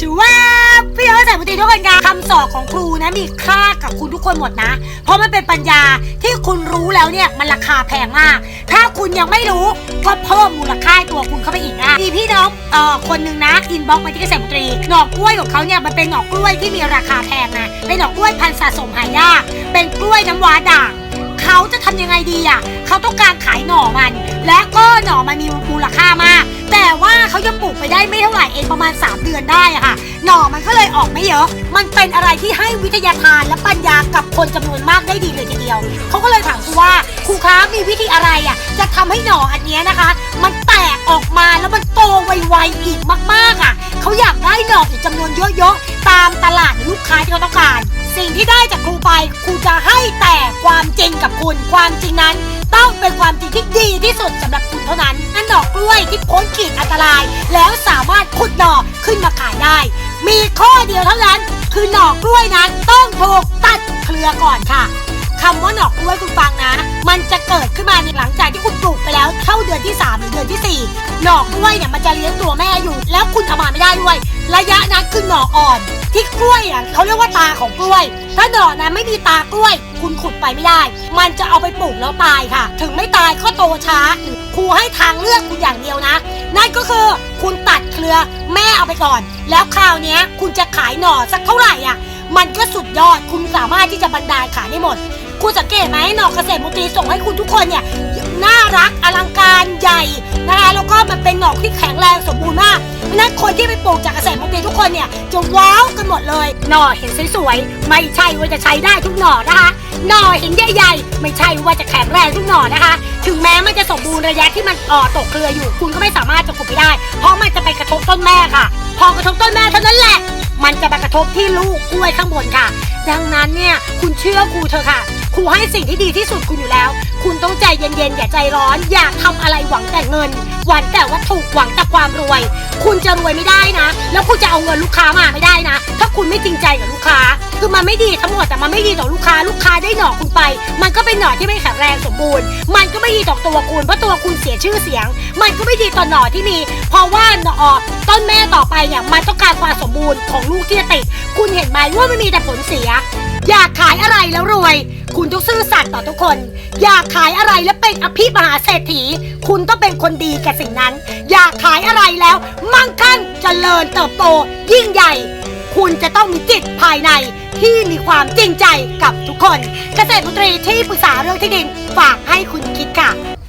ชูว่าพี่เอ๋ใส่ปกติทุกคนคะคำสอนของครูนะมีค่ากับคุณทุกคนหมดนะ เพราะมันเป็นปัญญาที่คุณรู้แล้วเนี่ยมันราคาแพงมาก ถ้าคุณยังไม่รู้ก็เพิ่มมูลค่าตัวคุณเข้าไปอีกนะมีพี่น้องเอ่อคนหนึ่งนะอินบ็อกมาที่เกษตรมนตรีหน่อกล้วยของเขาเนี่ยมันเป็นหน่อกล้วยที่มีราคาแพงนะเป็นหน่อกล้วยพันธุ์สะสมหายากเป็นกล้วยน้ำว้าด่าง เขาจะทำยังไงดีอะเขาต้องการขายหน่อมัน และก็หน่อมันมีมูลค่ามาก แต่ว่าเขายังปลูกไปได้ไม่เท่าไหร่เองประมาณ 3 เดือนได้อะค่ะ หน่อมันก็เลยออกไม่เยอะ มันเป็นอะไรที่ให้วิทยาทานและปัญญากับคนจำนวนมากได้ดีเลยทีเดียว เขาก็เลยถามครูว่าครูคะมีวิธีอะไรอะจะทำให้หน่ออันเนี้ยนะคะ มันแตกออกมาแล้วมันโตไวๆอีกมากๆอะเขาอยากได้หน่ออีกจำนวนเยอะๆตามตลาดหรือลูกค้าที่เขาต้องการ สิ่งที่ได้จากครูไปครูจะให้แต่ความจริงกับคุณ ความจริงนั้น ต้องเป็นความจริงที่ดีที่สุดสำหรับคุณเท่านั้นนั่นดอกกล้วยที่พ้นขีดอันตราย แล้วสามารถขุดหน่อขึ้นมาขายได้ มีข้อเดียวเท่านั้น คือหน่อกล้วยนั้นต้องถูกตัดเครือก่อนค่ะคำว่าหน่อกล้วยคุณฟังนะ มันจะเกิดขึ้นมาในหลังจากที่คุณปลูก หน่อกล้วยเนี่ยมันจะเลี้ยงตัวแม่อยู่ แล้วคุณเอามาไม่ได้ด้วย ระยะนั้นคือหน่ออ่อน ที่กล้วยอะเขาเรียกว่าตาของกล้วย ถ้าหน่อนั้นไม่มีตากล้วย คุณขุดไปไม่ได้ มันจะเอาไปปลูกแล้วตายค่ะ ถึงไม่ตายก็โตช้าครูให้ทางเลือกคุณอย่างเดียวนะ นั่นก็คือคุณตัดเครือแม่เอาไปก่อน แล้วคราวเนี้ยคุณจะขายหน่อสักเท่าไหร่อะมันก็สุดยอดคุณสามารถที่จะบรรดาขายได้หมด คุณสังเกตไหมหน่อเกษตรมนตรีส่งให้คุณทุกคนเนี่ย รักอลังการใหญ่นะคะแล้วก็มันเป็นหน่อที่แข็งแรงสมบูรณ์มากเพราะฉะนั้นคนที่ไปปลูกจากเกษตรมนตรีทุกคนเนี่ยจะว้าวกันหมดเลย หน่อเห็นสวยๆไม่ใช่ว่าจะใช้ได้ทุกหน่อนะคะหน่อเห็นใหญ่ๆไม่ใช่ว่าจะแข็งแรงทุกหน่อนะคะ ถึงแม้มันจะสมบูรณ์ระยะที่มันอ่อตกเครืออยู่ คุณก็ไม่สามารถจะขุดไปได้ เพราะมันจะไปกระทบต้นแม่ค่ะ พอกระทบต้นแม่เท่านั้นแหละ มันจะไปกระทบที่ลูกกล้วยข้างบนค่ะ ดังนั้นเนี่ยคุณเชื่อครูเถอะค่ะ ครูให้สิ่งที่ดีที่สุดคุณอยู่แล้ว คุณต้องใจเย็นๆอย่าใจร้อน อย่าทำอะไรหวังแต่เงิน หวังแต่วัตถุหวังแต่ความรวย คุณจะรวยไม่ได้นะ แล้วคุณจะเอาเงินลูกค้ามาไม่ได้นะ ถ้าคุณไม่จริงใจกับลูกค้า คือมันไม่ดีทั้งหมดแต่มันไม่ดีต่อลูกค้า ลูกค้าได้หน่อคุณไป มันก็เป็นหน่อที่ไม่แข็งแรงสมบูรณ์ มันก็ไม่ดีต่อตัวคุณเพราะตัวคุณเสียชื่อเสียง มันก็ไม่ดีต่อหน่อที่มี เพราะว่าหน่อต้นแม่ต่อไปเนี่ยมันต้องการความสมบูรณ์ของลูกที่จะติด คุณเห็นไหมว่ามันมีแต่ผลเสีย อยากขายอะไรแล้วรวย คุณต้องซื่อสัตย์ต่อทุกคน อยากขายอะไรแล้วเป็นอภิมหาเศรษฐี คุณต้องเป็นคนดีกับสิ่งนั้น อยากขายอะไรแล้วมั่งคั่งเจริญเติบโต ยิ่งใหญ่ คุณจะต้องมีจิตภายในที่มีความจริงใจกับทุกคน เกษตรมนตรีที่ปรึกษาเรื่องที่ดินฝากให้คุณคิดค่ะ